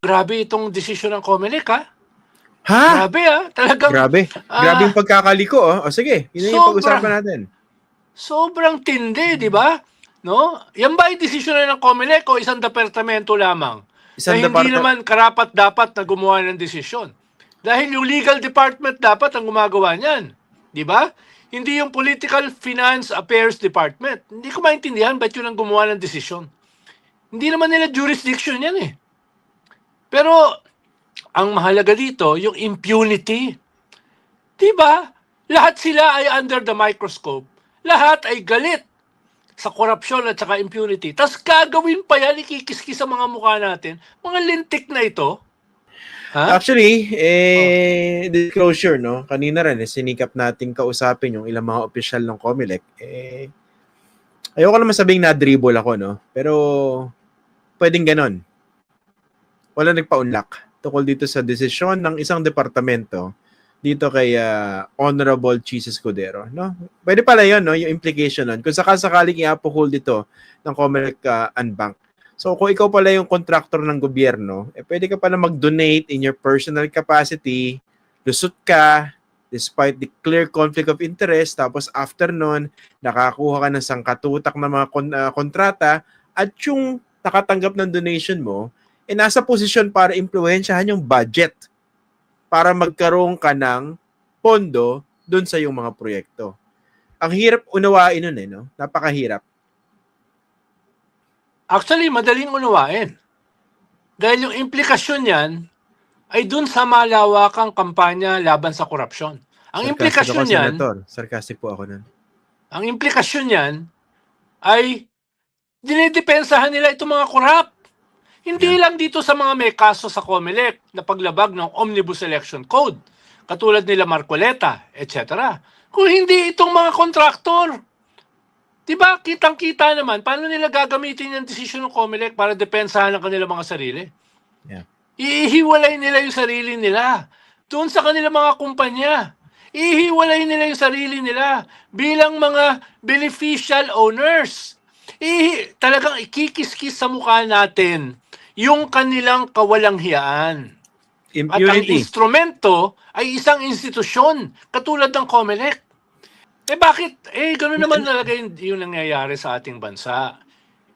grabe itong desisyon ng COMELEC ha. Ha? Grabe ha. Talagang Grabe. Ah. Grabe yung pagkakaliko, oh. O sige, yun na yung pag-usapan natin. sobrang tindi, di ba? No? Yan ba ay desisyon na ng COMELEC o isang departamento lamang? Isang na hindi departa- naman karapat-dapat na gumawa ng desisyon. Dahil yung legal department dapat ang gumagawa niyan. Di ba? Hindi yung political finance affairs department. Hindi ko maintindihan ba't yun ang gumawa ng desisyon. Hindi naman nila jurisdiction yan eh. Pero ang mahalaga dito, yung impunity. Di ba? Lahat sila ay under the microscope. Lahat ay galit sa korupsyon at saka impunity. Tapos gagawin pa yan, ikikiski sa mga mukha natin. Mga lintik na ito. Ha? Actually, eh, disclosure, no? Kanina rin, eh, sinikap nating kausapin yung ilang mga opisyal ng COMELEC. Eh, ayoko naman sabing na-dribble ako, no? Pero, pwedeng ganon. Wala nagpa-unlock tungkol dito sa desisyon ng isang departamento dito kay ah, Honorable Cheese Escudero, no? Pwede pala 'yon, no, yung implication nun. Kung sakasakaling i-uphold dito ng Comelec uh, Unbank. So kung ikaw pala yung contractor ng gobyerno, eh pwede ka pala mag-donate in your personal capacity, lusot ka despite the clear conflict of interest, tapos after nun, nakakuha ka ng sangkatutak na mga kon- ah, kontrata at yung nakatanggap ng donation mo, eh nasa posisyon para impluensyahan yung budget para magkaroon ka ng pondo doon sa iyong mga proyekto. Ang hirap unawain nun eh, no? Napakahirap. Actually, madaling unawain. Dahil yung implikasyon niyan ay dun sa malawakang kampanya laban sa korupsyon. Ang Sarcastic implikasyon ako, niyan, Senator. Sarcastic po ako nun. ang implikasyon niyan ay dinidepensahan nila itong mga korap. Hindi lang dito sa mga may kaso sa COMELEC na paglabag ng Omnibus Election Code, katulad nila Marcoleta, etc. Kung hindi itong mga kontraktor. Diba, kitang-kita naman, paano nila gagamitin yung desisyon ng COMELEC para depensahan ang kanilang mga sarili? Yeah. Ihiwalay nila yung sarili nila doon sa kanilang mga kumpanya. Ihiwalay nila yung sarili nila bilang mga beneficial owners. Ihi, talagang ikikiskis sa mukha natin yung kanilang kawalanghiyaan. At ang Impunity. instrumento ay isang institusyon katulad ng COMELEC. Eh bakit? Eh gano'n naman talaga yung, yung nangyayari sa ating bansa.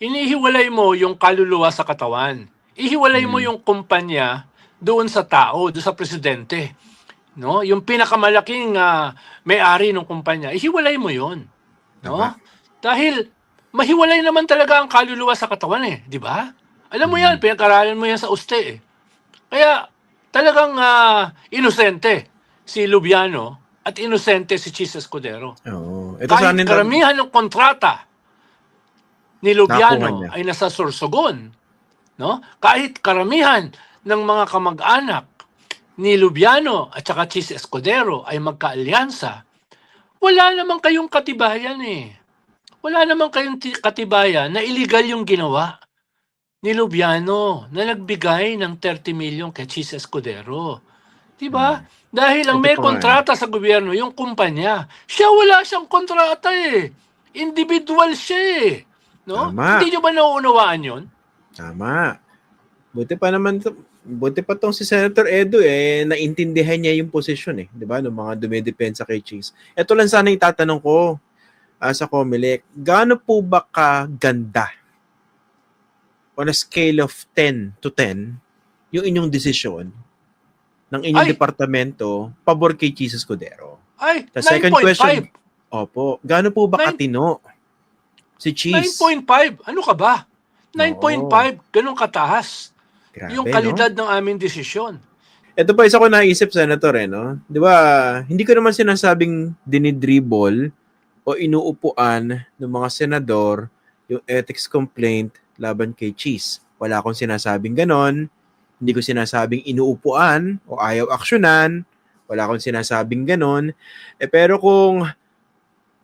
Inihiwalay mo yung kaluluwa sa katawan. Ihiwalay mo Hmm. yung kumpanya doon sa tao, doon sa presidente. No? Yung pinakamalaking ah, may-ari ng kumpanya, ihiwalay mo 'yon. No? Tama. Dahil mahiwalay naman talaga ang kaluluwa sa katawan eh, di ba? Alam mo Hmm. yan, pinag-aralan mo yan sa uste eh. Kaya talagang ah, inosente si Lubiano at inosente si Chis Escudero. Oo. Ito Kahit anin karamihan ng kontrata ni Lubiano ay nasa Sorsogon. No? Kahit karamihan ng mga kamag-anak ni Lubiano at saka Chis Escudero ay magkaalyansa, wala naman kayong katibayan eh. Wala naman kayong ti- katibayan na illegal yung ginawa ni Lubiano na nagbigay ng 30 million kay Chis Escudero. Di ba? Dahil ang may kontrata sa gobyerno, yung kumpanya, siya wala siyang kontrata eh. Individual siya eh. No? Tama. Hindi nyo ba nauunawaan yun? Tama. Buti pa naman buti pa tong si Senator Edo eh naintindihan niya yung posisyon eh, 'di ba? Ng mga dumedepensa kay Chase. Ito lang sana yung tatanong ko ah, sa Comelec. Gaano po ba kaganda on a scale of 10 to 10 yung inyong desisyon ng inyong Ay! departamento pabor kay Chase Escudero? Ay, The second 9.5. question, Opo. Gaano po ba Nine- katino si Cheese? 9.5. Ano ka ba? 9.5. Ganun kataas. Grabe, yung no? kalidad ng aming desisyon. Ito pa isa ko naisip, Senator, eh, no? Di ba, hindi ko naman sinasabing dinidribble o inuupuan ng mga senador yung ethics complaint laban kay Cheese. Wala akong sinasabing ganon. Hindi ko sinasabing inuupuan o ayaw aksyonan. Wala akong sinasabing ganon. Eh, pero kung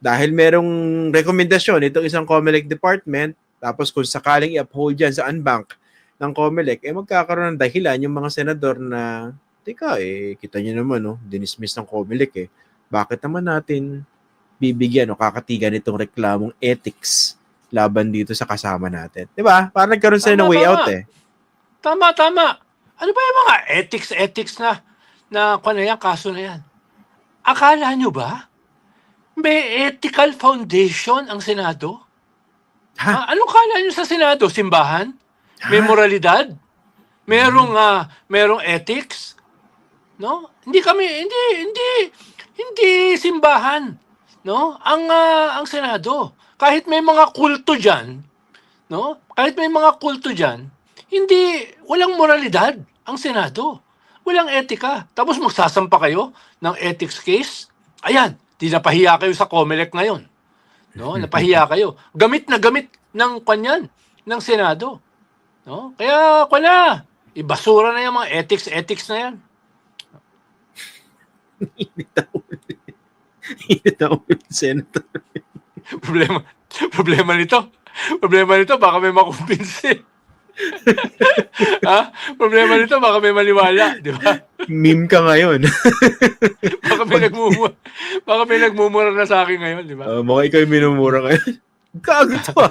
dahil merong rekomendasyon itong isang COMELEC department, tapos kung sakaling i-uphold yan sa unbank ng COMELEC, eh magkakaroon ng dahilan yung mga senador na, teka eh, kita nyo naman, no, dinismiss ng COMELEC eh. Bakit naman natin bibigyan o kakatigan itong reklamong ethics laban dito sa kasama natin? Di ba? Parang nagkaroon sila ng way tama. out eh. Tama, tama. Ano ba yung mga ethics, ethics na, na, kung ano yan, kaso na yan? Akala nyo ba? May ethical foundation ang Senado? Ha? Ah, anong kala nyo sa Senado? Simbahan? May moralidad? Merong ah, merong ethics? No? Hindi kami hindi hindi hindi simbahan, no? Ang ah, ang Senado, kahit may mga kulto diyan, no? Kahit may mga kulto diyan, hindi walang moralidad ang Senado. Walang etika. Tapos magsasampa kayo ng ethics case. Ayan, di napahiya kayo sa COMELEC ngayon. No, napahiya kayo. Gamit na gamit ng kanyan ng Senado. No? Kaya wala. Ibasura na yung mga ethics ethics na yan. Init na ulo. Init na yung senator. Problema problema nito. Problema nito baka may makumbinsi. ha? Problema nito baka may maniwala, di ba? Meme ka ngayon. Baka may nagmumura. Baka may nagmumura na sa akin ngayon, di ba? Uh, mukhang ikaw yung minumura ngayon. Gago to ah.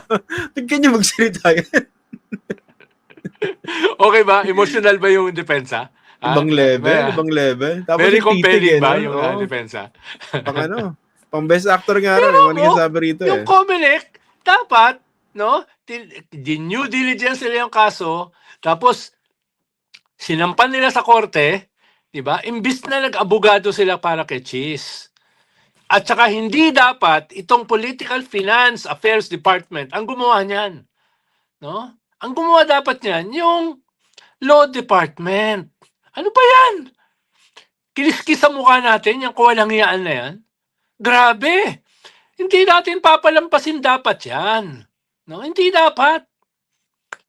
Niyo magsalita yan. Okay ba? Emotional ba yung depensa? Ibang level, May- ibang level. Tapos Very compelling eh, ba no? yung Oo. ah, depensa? Pang ano? Pang best actor nga rin. Pero, Yung mga sabi rito Yung eh. COMELEC, dapat, no, new diligence nila yung kaso, tapos sinampan nila sa korte, di ba? Imbis na nag-abogado sila para kay Cheese. At saka hindi dapat itong Political Finance Affairs Department ang gumawa niyan. No? Ang gumawa dapat niyan yung Law Department. Ano ba yan? Kiliskis sa mukha natin, yung kawalangyaan na yan. Grabe! Hindi natin papalampasin dapat yan. No? Hindi dapat.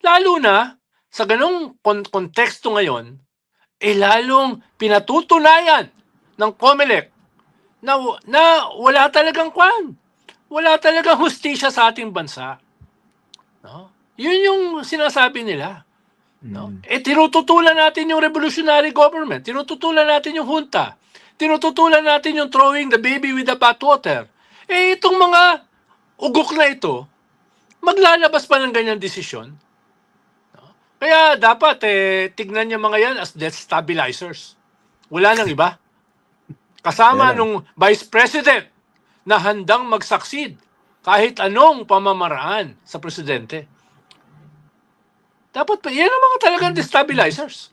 Lalo na, sa ganong kon- konteksto ngayon, eh lalong pinatutunayan ng COMELEC na, na wala talagang kwan. Wala talagang hustisya sa ating bansa. No? Yun yung sinasabi nila. No? Mm. Eh, tinututulan natin yung revolutionary government. Tinututulan natin yung junta. Tinututulan natin yung throwing the baby with the bathwater. Eh, itong mga ugok na ito, maglalabas pa ng ganyang desisyon. Kaya dapat, eh, tignan niya mga yan as death stabilizers. Wala nang iba. Kasama lang. nung vice president na handang mag-succeed kahit anong pamamaraan sa presidente. Dapat pa, yan ang mga talagang destabilizers.